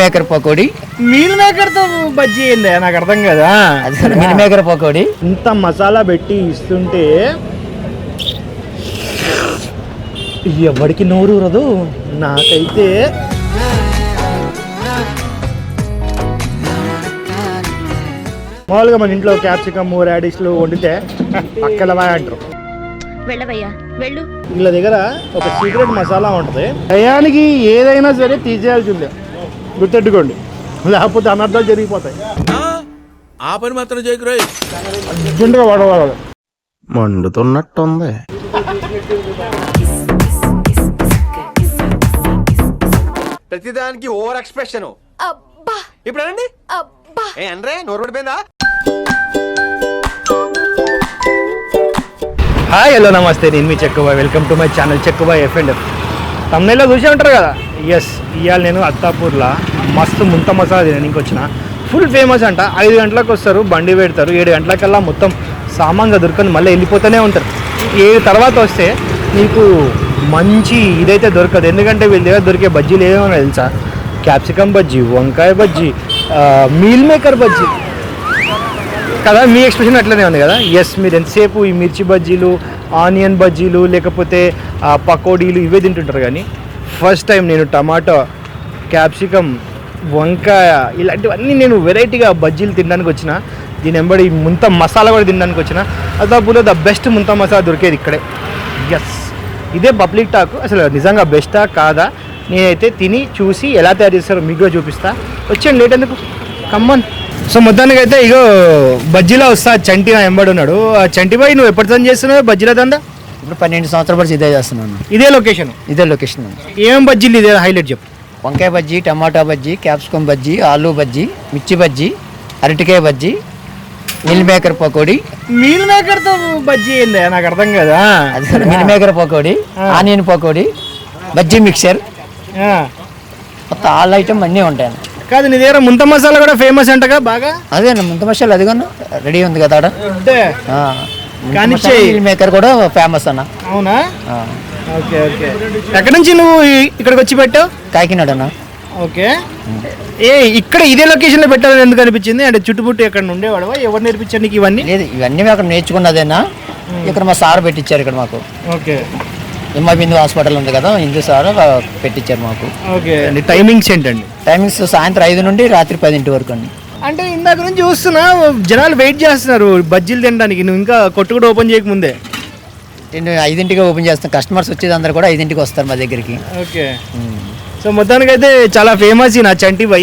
Maker pakodi. Meal మేకర్తో బజ్జీ ఏంది నాకు అర్థం కదా? అది మిల్ మేకర్ పకోడీ. ఇంత మసాలా పెట్టి ఇస్తుంటే ఎవరికి నోరు రదు నాకైతే మామూలుగా మన ఇంట్లో క్యాప్సికమ్ రాడిష్లు వండితే పక్కలవా అంటారు. వెళ్ళవయ్యా వెళ్ళు. వీళ్ళ దగ్గర ఒక సీక్రెట్ మసాలా ఉంటుంది. టయానికి ఏదైనా సరే తీసేయాల్సిందే. గుర్తెట్టుకోండి. లేకపోతే అనర్థాలు జరిగిపోతాయి. ఆ? పని మాత్రం చేయకురాయ్ అర్జెంటుగా వాడవాలి మండుతున్నట్టుంది. ప్రతిదానికి ఓవర్ ఎక్స్ప్రెషన్. అబ్బా. ఇప్పుడు అనండి. అబ్బా. ఏ అనరే నోరు పడిపోయిందా హాయ్ హలో నమస్తే. నేను మీ చెక్కుబాయ్. వెల్కమ్ టు మై ఛానల్ చెక్కుబాయ్ ఎఫ్ అండ్ ఎఫ్. తమిళలో చూసే ఉంటారు కదా? ఎస్ ఇవాళ నేను అత్తాపూర్లో. మస్తు ముంత మసాలా తినడానికి వచ్చిన. ఫుల్ ఫేమస్ అంట. ఐదు గంటలకు వస్తారు బండి పెడతారు. ఏడు గంటలకల్లా మొత్తం సామాన్గా దొరకని మళ్ళీ వెళ్ళిపోతూనే ఉంటారు. ఏడు తర్వాత వస్తే నీకు మంచి ఇదైతే దొరకదు. ఎందుకంటే వీళ్ళ దగ్గర దొరికే బజ్జీలు ఏమో తెలుసా? క్యాప్సికమ్ బజ్జీ వంకాయ బజ్జీ మీల్ మేకర్ బజ్జీ. కదా మీ ఎక్స్ప్రెషన్ అట్లనే ఉంది కదా? ఎస్ మీరు ఎంతసేపు ఈ మిర్చి బజ్జీలు ఆనియన్ బజ్జీలు లేకపోతే పకోడీలు ఇవే తింటుంటారు కానీ ఫస్ట్ టైం నేను టమాటో క్యాప్సికమ్ వంకాయ ఇలాంటివన్నీ నేను వెరైటీగా బజ్జీలు తినడానికి వచ్చిన. దీని వెంబడి ముంత మసాలా కూడా తినడానికి వచ్చిన. అదాపులో ద బెస్ట్ ముంత మసాలా దొరికేది ఇక్కడే. ఎస్ ఇదే పబ్లిక్ టాక్. అసలు నిజంగా బెస్టా? కాదా? నేనైతే తిని చూసి ఎలా తయారు చేస్తారో మీకు చూపిస్తా. వచ్చాను లేట్ ఎందుకు? కమ్మన్ సో మొత్తానికి అయితే ఇగో బజ్జీలో వస్తా. చంటి నా ఎంబడి ఉన్నాడు. ఆ చంటి నువ్వు ఎప్పటి నుంచి చేస్తున్నావు బజ్జీల దందా? ఇప్పుడు పన్నెండు సంవత్సరాల నుంచి ఇదే చేస్తున్నాను. ఇదే లొకేషన్? ఇదే లొకేషన్ ఏం బజ్జీలు ఇదే హైలైట్ చెప్పు. వంకాయ బజ్జీ టమాటా బజ్జీ క్యాప్సికమ్ బజ్జీ ఆలూ బజ్జీ మిర్చి బజ్జీ అరటికాయ bajji meal maker pakodi. Meal మేకర్తో bajji ఏంది? నాకు అర్థం కదా? Meal maker pakodi onion pakodi bajji mixture. మొత్తం ఆల్ ఐటమ్ అన్నీ ఉంటాయి కాదు నీ దగ్గర ముంత మసాలా కూడా ఫేమస్ అంటగా బాగా? అదే ముంత మసాలా అది కొన్నా రెడీ ఉంది కదా అంటే ఆ, ముంత కానీ మసాలా, చెయ్యి. మిల్ మేకర్ కూడా ఫేమస్ అన్న. అవునా? ఆ, ఓకే ఓకే. ఎక్కడి నుంచి నువ్వు ఇక్కడికి వచ్చి పెట్టావు? కాకినాడ అన్న. ఓకే. ఏ ఇక్కడ ఇదే లొకేషన్లో పెట్టాలని ఎందుకు అనిపించింది? అంటే చుట్టుపుట్టు ఎక్కడ ఉండేవాడవా ఎవరు నేర్పించారు నీకు ఇవన్నీ? లేదు ఇవన్నీ మేము అక్కడ నేర్చుకున్నదేనా ఇక్కడ మా సార్ పెట్టించారు ఇక్కడ మాకు. ఓకే. ఎంఐ బిందు హాస్పిటల్ ఉంది కదా హిందూ సార్ పెట్టించారు మాకు. ఓకే. అండి టైమింగ్స్ ఏంటండి? టైమింగ్స్ సాయంత్రం ఐదు నుండి రాత్రి పదింటి వరకు అండి. అంటే ఇందాక నుంచి చూస్తున్నా జనాలు వెయిట్ చేస్తున్నారు బజ్జీలు తినడానికి. నువ్వు ఇంకా కొట్టు కూడా ఓపెన్ చేయకముందే నేను ఐదింటికి ఓపెన్ చేస్తాం కస్టమర్స్ వచ్చేది అందరు కూడా ఐదింటికి వస్తారు మా దగ్గరికి. ఓకే. సో మొత్తానికి అయితే చాలా ఫేమస్ ఈ నా Chanti bhai.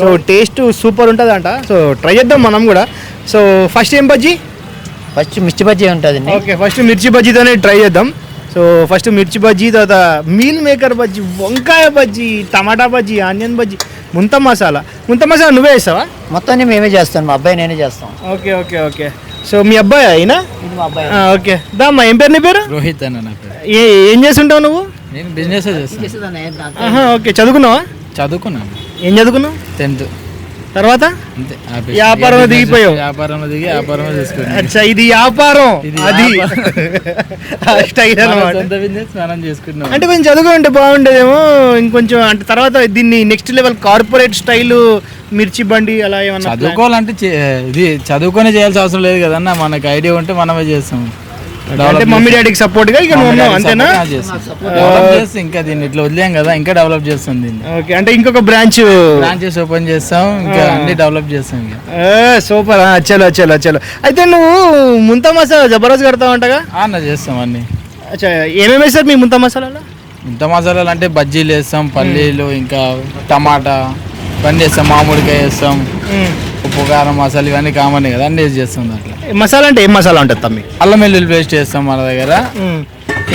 So taste super ఉంటుందంట. సో ట్రై చేద్దాం మనం కూడా. సో ఫస్ట్ ఏం బజ్జీ? ఫస్ట్ మిర్చి బజ్జీ ఉంటుందండి. ఓకే ఫస్ట్ మిర్చి బజ్జీతోనే ట్రై చేద్దాం. సో ఫస్ట్ మిర్చి బజ్జీ తర్వాత మీల్ మేకర్ బజ్జీ వంకాయ బజ్జీ టమాటా బజ్జీ ఆనియన్ బజ్జీ ముంత మసాలా. ముంత మసాలా నువ్వే వేస్తావా మొత్తాన్ని మేమే చేస్తాం మా అబ్బాయి నేనే చేస్తాం. Okay okay okay. సో మీ అబ్బాయి అయినా ఇది మా అబ్బాయి. ఓకే. దా మా ఏం పేరు నీ పేరు? రోహిత్ అన్న నా పేరు. ఏ ఏం చేస్తుంటావు నువ్వు? నేను బిజినెస్ చేస్తాను ఆహా, ఓకే. చదువుకున్నావా? చదువుకున్నాను ఏం చదువుకున్నావు? టెన్త్. తర్వాత. వ్యాపారంలో దిగిపోయావు. వ్యాపారంలో దిగి వ్యాపారంలో చేసుకున్నాను అచ్చా ఇది వ్యాపారం. అది. స్టైల్ చేసుకున్నాం. అంటే కొంచెం చదువుకుంటే బాగుండేదేమో ఇంకొంచెం అంటే తర్వాత దీన్ని నెక్స్ట్ లెవెల్ కార్పొరేట్ స్టైల్ మిర్చి బండి అలా ఏమన్నా చదువుకోవాలంటే ఇది చదువుకొని చేయాల్సిన అవసరం లేదు కదన్న మనకు ఐడియా ఉంటే మనమే చేస్తాం. అంటే మమ్మీ డాడీకి సపోర్ట్గా ఇక నువ్వు ఉన్నావు అంతేనా? చేస్తాం ఇంకా దీన్ని ఇట్లా వదిలేం కదా ఇంకా డెవలప్ చేస్తాం దీన్ని. ఓకే అంటే ఇంకొక బ్రాంచ్ బ్రాంచెస్ ఓపెన్ చేస్తాం ఇంకా అన్ని డెవలప్ చేస్తాం సూపర్ చలో చలో చలో. అయితే నువ్వు ముంత మసాలా జబర్దస్త్ కడతావు అంటగా? అన్న చేస్తాం అన్ని. అచ్చా ఏమేమి వేస్తారు మీ ముంత మసాలాలో? ఇంత మసాలాలు అంటే బజ్జీలు వేస్తాం పల్లీలు ఇంకా టమాటా ఇవన్నీ వేస్తాం మామిడికాయ వేస్తాం. ఉప్పు కారం మసాలా ఇవన్నీ కామన్ కదా అన్ని వేసి చేస్తాం దాంట్లో. మసాలా అంటే ఏం మసాలా ఉంటుంది తమ్మి? అల్లం వెల్లుల్లి పేస్ట్ వేస్తాం మన దగ్గర.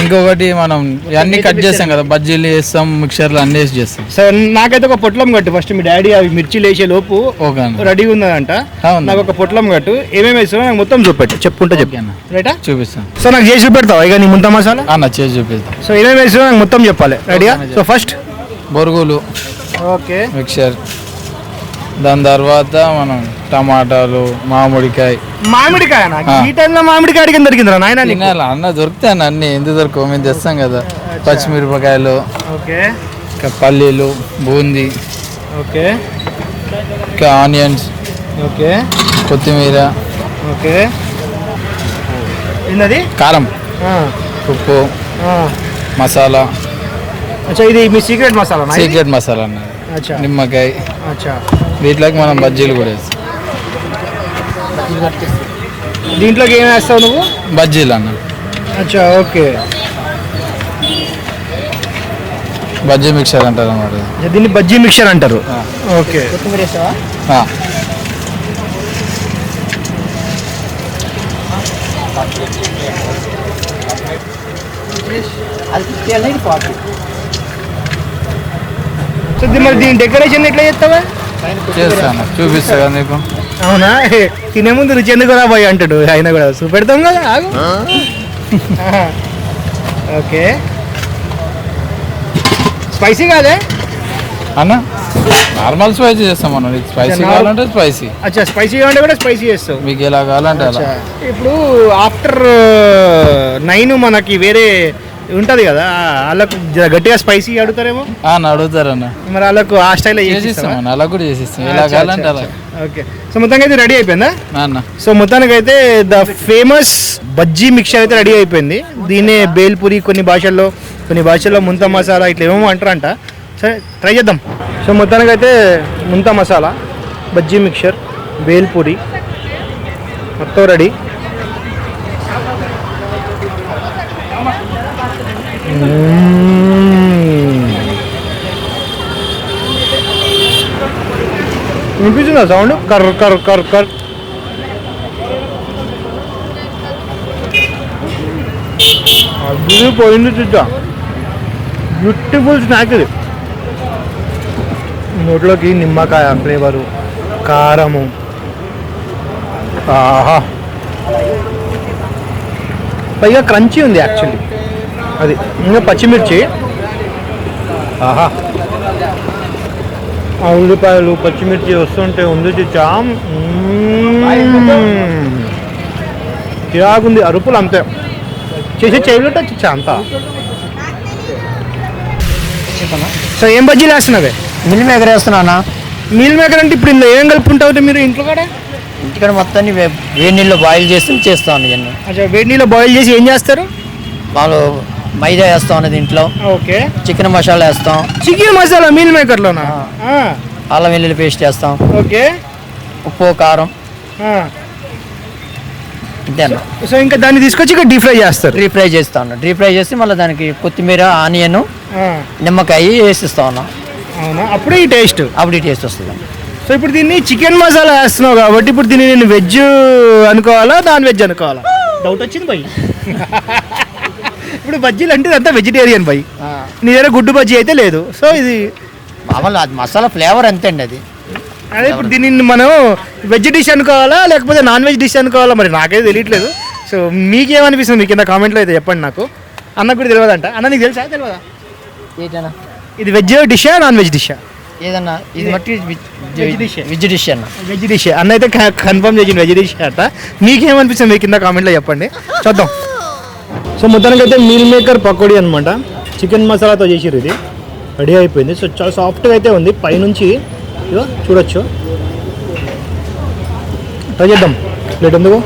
ఇంకొకటి మనం ఇవన్నీ కట్ చేస్తాం కదా బజ్జీలు వేస్తాం మిక్చర్లు అన్ని వేసి చేస్తాం. సో నాకైతే ఒక పొట్లం కట్టు ఫస్ట్ మీ డాడీ అవి మిర్చి లేచే లోపు ఓకే అన్న. రెడీగా ఉన్నదంట. నాకు ఒక పొట్లం కట్టు. ఏమేమి వేస్తావో నాకు మొత్తం చూపెట్టు. చెప్పుకుంటా ఓకే చెప్పు అన్న రైటా చూపిస్తాం. సో నాకు చేసి చూపెడతావా? ఇక నీ ముంత మసాలా? అన్న చేసి చూపిస్తాం. సో ఏమేమి వేస్తావో నాకు మొత్తం చెప్పాలి. రెడీయా ఓకే, సో ఫస్ట్ బొరుగులు ఓకే మిక్చర్ దాని తర్వాత మనం టమాటాలు మామిడికాయ. మామిడికాయ. ఈ టైంలో మామిడికాయ అడిగిన దొరికిందిరా నాయన నీకు? తినాలి అన్న దొరుకుతాయి అన్న అన్ని ఎందుకు దొరకవు? మేము తెస్తాం కదా. పచ్చిమిరపకాయలు ఓకే. ఇంకా పల్లీలు బూందీ ఓకే. ఇంకా ఆనియన్స్ ఓకే. కొత్తిమీర ఓకే. ఏంటది కారం ఉప్పు మసాలా. అచ్చా ఇది మీ సీక్రెట్ మసాలా సీక్రెట్ మసాలా అన్నది అచ్చా. నిమ్మకాయ. అచ్చా. వీటిలోకి మనం బజ్జీలు కూడా వేస్తాం. దీంట్లోకి ఏం వేస్తావు నువ్వు? బజ్జీలు అన్న. అచ్చా ఓకే. బజ్జీ మిక్చర్ అంటారు అన్నమాట ఇది. దీన్ని బజ్జీ మిక్చర్ అంటారు. ఓకే. కొత్తిమీర వేసావా? ఆ, అది ఫిఫ్టీ అనేది ఫార్టీ సో మరి దీని డెకరేషన్ ఎట్లా చేస్తావా? చేస్తాను చూపిస్తా నీకు. అవునా? హే, తినే ముందు రుచి ఎందుకు రాబోయ్ అంటాడు? ఆయన కూడా చూపెడతాం కదా ఆగు. ఓకే. స్పైసీ కాదే? అన్న నార్మల్ స్పైసీ చేస్తాం మనం నీకు స్పైసీ కావాలంటే స్పైసీ అచ్చా స్పైసీ కావాలంటే కూడా స్పైసీ చేస్తావు. మీకు ఎలా కావాలంటే అలా. ఇప్పుడు ఆఫ్టర్ నైన్ మనకి వేరే ఉంటది కదా వాళ్ళకు జర గట్టిగా స్పైసీ అడుగుతారేమో? అడుగుతారన్న. మరి వాళ్ళకు ఆ చేసిస్తాం అన్న అలా కూడా చేసిస్తాం ఎలా కావాలంటే అలా. ఓకే. సో మొత్తంగా అయితే రెడీ అయిపోయిందా? అన్న. సో మొత్తానికి అయితే ద ఫేమస్ బజ్జీ మిక్చర్ అయితే రెడీ అయిపోయింది. దీన్నే బేల్పూరి కొన్ని భాషల్లో కొన్ని భాషల్లో ముంత మసాలా ఇట్లా ఏమేమో అంటారంట. సరే ట్రై చేద్దాం. సో మొత్తానికి అయితే ముంత మసాలా బజ్జీ మిక్చర్ బేల్పూరి మొత్తం రెడీ. వినిపిస్తుందా సౌండ్? కర్ కర్ కర్ కర్. అది పోయింది చూద్దా బ్యూటిఫుల్ స్నాక్ ఇది. నోట్లోకి నిమ్మకాయ ఫ్లేవరు కారము. ఆహా. పైగా క్రంచీ ఉంది యాక్చువల్లీ అది ఇంకా పచ్చిమిర్చి. ఆహా. ఆ ఉల్లిపాయలు పచ్చిమిర్చి వస్తుంటే ఉంది చిచ్చా చిరాకుంది అరుపులు అంతే. చేసి చేయలేట చిచ్చా అంతా. సో ఏం బజ్జీలు వేస్తున్నావే మిల్ మేకర్ వేస్తున్నానా మీల్ మేకర్ అంటే ఇప్పుడు ఇందులో ఏం కలుపుకుంటావు మీరు ఇంట్లో కూడా? ఇంటికాడ మొత్తాన్ని వేడి నీళ్ళు బాయిల్ చేసి చేస్తాను ఇవన్నీ. అచ్చా వేడి నీళ్ళు బాయిల్ చేసి ఏం చేస్తారు? వాళ్ళు మైదా వేస్తాం అనేది ఇంట్లో. ఓకే. చికెన్ మసాలా వేస్తాం. చికెన్ మసాలా మీల్ మేకర్లోనా? ఆ, అల్లం వెల్లుల్లి పేస్ట్ వేస్తాం ఓకే. ఉప్పు కారం. సో ఇంకా దాన్ని తీసుకొచ్చి ఇక్కడ డీప్ ఫ్రై చేస్తారు. డీప్ ఫ్రై చేస్తాను డీప్ ఫ్రై చేసి మళ్ళీ దానికి కొత్తిమీర ఆనియన్ నిమ్మకాయ వేసిస్తా ఉన్నాం అవునా? అప్పుడే ఈ టేస్ట్. అప్పుడు ఈ టేస్ట్ వస్తుంది సో ఇప్పుడు దీన్ని చికెన్ మసాలా వేస్తున్నావు కాబట్టి ఇప్పుడు దీన్ని నేను వెజ్ అనుకోవాలా నాన్ వెజ్ అనుకోవాలా? డౌట్ వచ్చింది భయ్ ఇప్పుడు బజ్జీలు అంటే అంతా వెజిటేరియన్ భయ్ నీ దగ్గర గుడ్డు బజ్జీ అయితే లేదు. సో ఇది మామూలు అది మసాలా ఫ్లేవర్ అంతే అండి అది? అదే ఇప్పుడు దీన్ని మనం వెజ్ డిష్ అనుకోవాలా లేకపోతే నాన్ వెజ్ డిష్ అనుకోవాలా? మరి నాకైతే తెలియట్లేదు. సో మీకేమనిపిస్తుంది? మీకు కింద కామెంట్లో అయితే చెప్పండి నాకు. అన్నకు కూడా తెలియదంట. అన్న నీకు తెలుసా? తెలియదా? ఏంటన్నా? ఇది వెజ్ డిషా నాన్ వెజ్ డిషా ఏదన్నా? ఇది మట్టి. వెజ్ డిష్ అన్న. వెజ్ డిష్ అన్న అయితే కన్ఫర్మ్ చేసింది వెజ్ డిష్ అట. మీకేమనిపిస్తుంది? మీరు కింద కామెంట్లో చెప్పండి. చూద్దాం. సో మొత్తానికి అయితే మీల్ మేకర్ పకోడీ అనమాట చికెన్ మసాలాతో చేసిరు ఇది. రెడీ అయిపోయింది. సో చాలా సాఫ్ట్గా అయితే ఉంది. పైనుంచి ఇదో చూడొచ్చు. ట్రై చేద్దాం. ప్లేట్ ఎందుకు?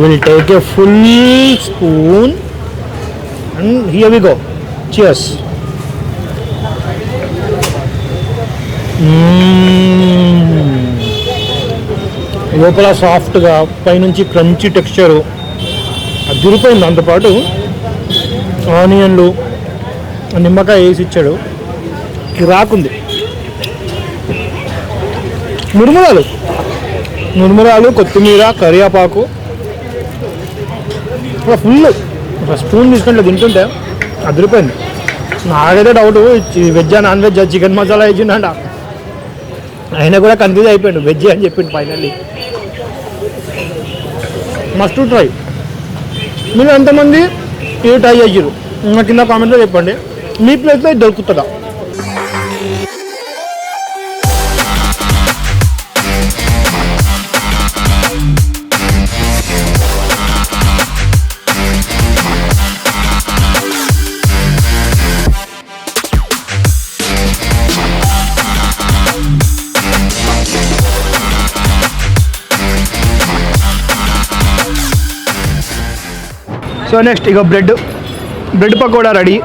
Will take a full spoon and here we go cheers లోపల సాఫ్ట్గా పైనుంచి క్రంచి టెక్స్చరు దురిపోయింది దాంతోపాటు ఆనియన్లు నిమ్మకాయ వేసి ఇచ్చాడు. కిరాకుంది మురుమురాలు. మురుమురాలు కొత్తిమీర కరివేపాకు. ఫుల్ ఒక స్పూన్ తీసుకుంటే తింటుంటే అదిరిపోయింది. నాకైతే డౌట్ వెజ్జా నాన్ వెజ్జా చికెన్ మసాలా వేసిండ ఆయన కూడా కన్ఫ్యూజ్ అయిపోయాడు. వెజ్ అని చెప్పిండు ఫైనల్లీ మస్ట్ ట్రై మీరు ఎంతమంది ఇది ట్రై చేసారు నా కింద కామెంట్లో చెప్పండి. మీ ప్లేస్లో దొరుకుతుందా? సో నెక్స్ట్ ఇక bread bread pakoda ready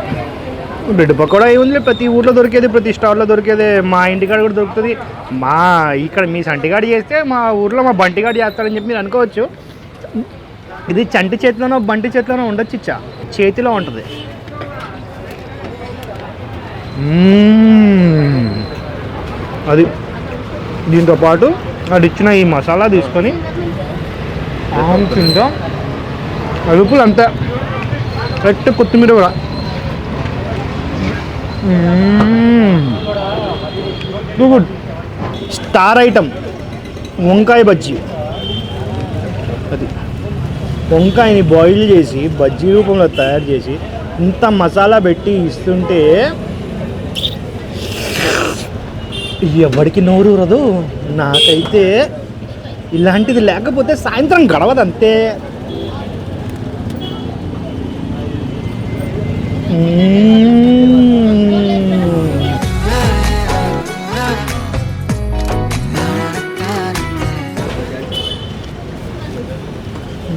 bread pakoda ఏముంది ప్రతి ఊర్లో దొరికేది ప్రతి స్టాల్లో దొరికేది మా ఇంటికాడ కూడా దొరుకుతుంది. మా ఇక్కడ మీ సంటిగాడి చేస్తే మా ఊర్లో మా బంటిగాడి చేస్తాడని చెప్పి మీరు అనుకోవచ్చు. ఇది చంటి చేతిలోనో బంటి చేతిలోనో ఉండొచ్చు ఇచ్చా. చేతిలో ఉంటుంది. అది దీంతో పాటు అది ఇచ్చిన ఈ మసాలా తీసుకొని ఆమ్ తింటాం అదుపులు అంతా కరెక్ట్ కొత్తిమీర కూడా గుడ్ స్టార్ ఐటమ్ వంకాయ బజ్జీ అది వంకాయని బాయిల్ చేసి బజ్జీ రూపంలో తయారు చేసి ఇంత మసాలా పెట్టి ఇస్తుంటే ఎవరికి నోరు రదు నాకైతే ఇలాంటిది లేకపోతే సాయంత్రం గడవదు అంతే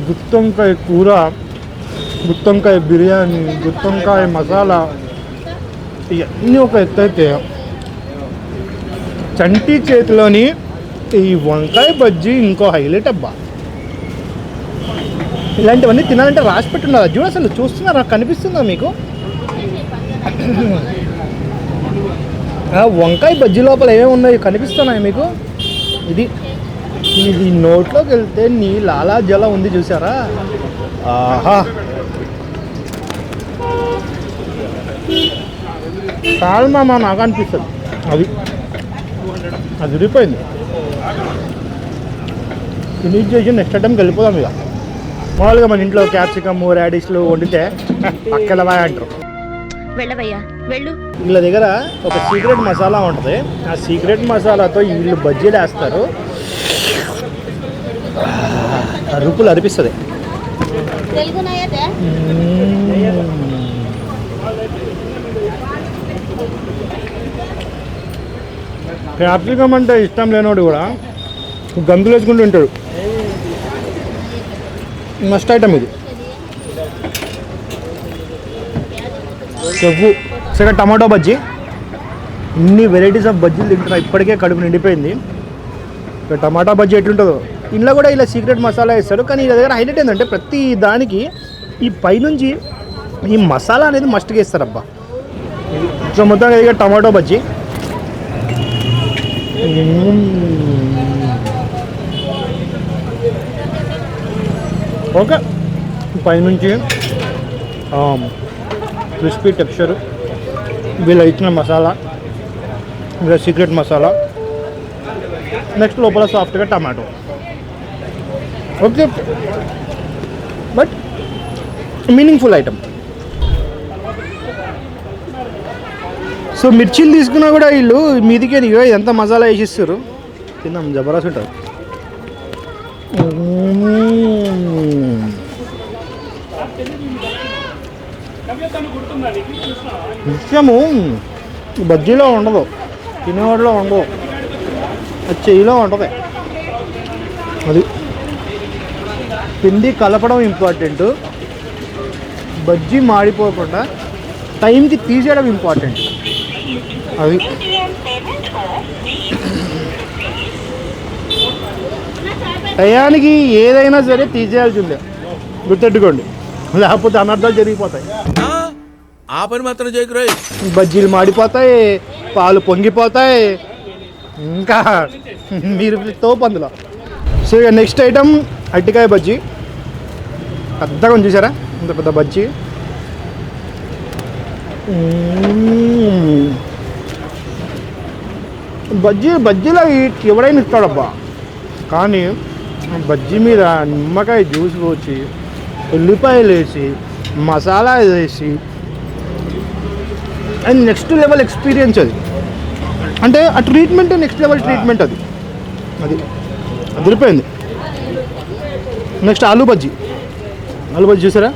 గుత్తొంకాయ కూర గుత్తొంకాయ బిర్యానీ గుత్తొంకాయ మసాలా ఇవన్నీ ఒక ఎత్తైతే చంటి చేతిలోని ఈ వంకాయ బజ్జీ ఇంకో హైలైట్ అబ్బా. ఇలాంటివన్నీ తినాలంటే రాసి పెట్టున్నారు. చూడు అసలు చూస్తున్నారా? కనిపిస్తుందా మీకు? వంకాయ బజ్జీ లోపల ఏమేమి ఉన్నాయి కనిపిస్తున్నాయి మీకు? ఇది ఇది నోట్లోకి వెళ్తే నీ లాలా జల ఉంది చూసారా? ఆహా. సాల్మా మా నాకు అనిపిస్తుంది. అది అది విడిపోయింది. ఫినిష్ చేసి నెక్స్ట్ ఐటమ్కి వెళ్ళిపోదాం ఇక. మామూలుగా మన ఇంట్లో క్యాప్సికమ్ రాడిష్లు వండితే అక్కలవా అంటారు. వెళ్ళవయ్యా వెళ్ళు. వీళ్ళ దగ్గర ఒక సీక్రెట్ మసాలా ఉంటుంది. ఆ సీక్రెట్ మసాలాతో వీళ్ళు బజ్జీలు వేస్తారు. రుపులు అనిపిస్తుంది క్యాప్సికమ్ అంటే ఇష్టం లేనోడు కూడా గంతులు వేసుకుంటూ ఉంటాడు మస్ట్ ఐటమ్ ఇది. చెవు సరే టమాటో బజ్జీ. ఇన్ని వెరైటీస్ ఆఫ్ బజ్జీలు తింటున్నా. ఇప్పటికే కడుపు నిండిపోయింది. ఇక టమాటా బజ్జీ ఎట్లుంటుందో. ఇంట్లో కూడా ఇలా సీక్రెట్ మసాలా వేస్తారు. కానీ ఇలా దగ్గర హైలైట్ ఏంటంటే ప్రతి దానికి ఈ పైనుంచి ఈ మసాలా అనేది మస్ట్గా వేస్తారు అబ్బా. సో మొత్తం ఇక టమాటో బజ్జీ. ఓకే. పైనుంచి క్రిస్పీ టెక్స్చర్. వీళ్ళ ఇచ్చిన మసాలా వీళ్ళ సీక్రెట్ మసాలా. నెక్స్ట్ లోపల సాఫ్ట్గా tomato. Okay. But meaningful item. So మిర్చీలు తీసుకున్నా కూడా వీళ్ళు మీదికే నీకు ఎంత మసాలా వేసిస్తారు. తిందాం జబర్దస్త్ ఉంటుంది మ్మ్. బజ్జీలో ఉండదు తినేవాడిలో ఉండదు అది చెయ్యిలో ఉంటుంది. అది పిండి కలపడం ఇంపార్టెంట్. బజ్జీ మాడిపోకుండా టైంకి తీసేయడం ఇంపార్టెంట్. అది. టయానికి ఏదైనా సరే తీసేయాల్సిందే. గుర్తెట్టుకోండి. లేకపోతే అనర్థాలు జరిగిపోతాయి. ఆ, పని మాత్రం చేయకురాయి బజ్జీలు మాడిపోతాయి పాలు పొంగిపోతాయి. ఇంకా మీరు తోపు అందులో. సో ఇక నెక్స్ట్ ఐటమ్ అట్టికాయ బజ్జీ. పెద్దగా ఉంది చూసారా? ఇంత పెద్ద బజ్జీ. బజ్జీ బజ్జీలో ఎవడైనా ఇస్తాడబ్బా. కానీ బజ్జీ మీద నిమ్మకాయ జ్యూస్ పోసి ఉల్లిపాయలు వేసి మసాలా వేసి అండ్ నెక్స్ట్ లెవెల్ ఎక్స్పీరియన్స్ అది. అంటే ఆ ట్రీట్మెంట్ నెక్స్ట్ లెవెల్ ట్రీట్మెంట్ అది. అది. అదిరిపోయింది. నెక్స్ట్ ఆలూ బజ్జీ. ఆలూ బజ్జీ చూసారా?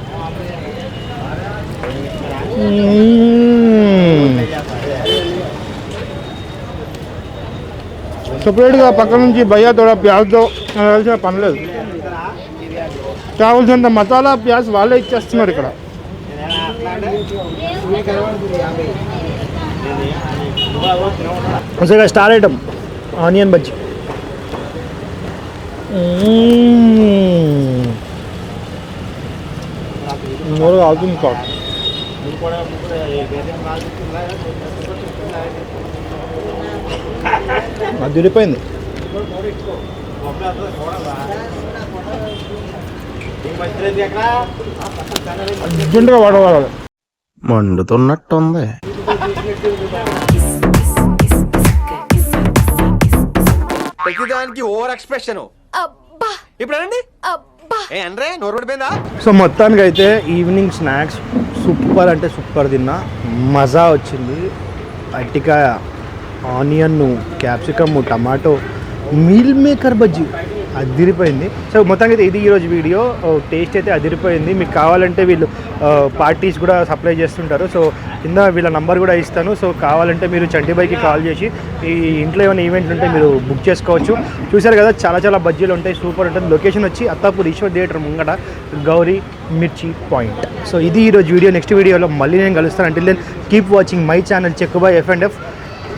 సపరేట్గా పక్కన నుంచి భయ్యా తోడ ప్యాజ్తో కావాల్సిన పని లేదు. కావాల్సినంత మసాలా ప్యాజ్ వాళ్ళే ఇచ్చేస్తున్నారు ఇక్కడ. ఒకసారి స్టార్ ఐటమ్. ఆనియన్ బజ్జీ. మ్మ్. అవుతుంది ఆగుతుంది కాదు. అది విడిపోయింది. అర్జెంటుగా వాడవాలి మండుతున్నట్టుంది. ప్రతిదానికి ఓవర్ ఎక్స్ప్రెషన్. ఇప్పుడు పడిపోయిందా సో మొత్తానికి అయితే ఈవినింగ్ స్నాక్స్ సూపర్ అంటే సూపర్ తిన్నా. మజా వచ్చింది. అట్టికాయ onion capsicum tomato meal maker bajji. అదిరిపోయింది. సో మొత్తానికి అయితే ఇది ఈరోజు వీడియో. టేస్ట్ అయితే అదిరిపోయింది. మీకు కావాలంటే వీళ్ళు పార్టీస్ కూడా సప్లై చేస్తుంటారు. సో కింద వీళ్ళ నంబర్ కూడా ఇస్తాను. సో కావాలంటే మీరు చంటిబాయికి కాల్ చేసి ఈ ఇంట్లో ఏమైనా ఈవెంట్లు ఉంటే మీరు బుక్ చేసుకోవచ్చు. చూశారు కదా చాలా చాలా బజ్జీలు ఉంటాయి. సూపర్ ఉంటుంది. లొకేషన్ వచ్చి అత్తాపూర్ ఈశ్వర్ థియేటర్ ముంగట గౌరీ మిర్చి పాయింట్. సో ఇది ఈరోజు వీడియో. నెక్స్ట్ వీడియోలో మళ్ళీ నేను కలుస్తాను. అంటే then keep watching my channel check బై ఎఫ్ అండ్ ఎఫ్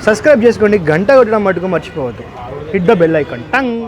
సబ్స్క్రైబ్ చేసుకోండి. గంట కొట్టడం మటుకు మర్చిపోవద్దు. Hit the bell icon tongue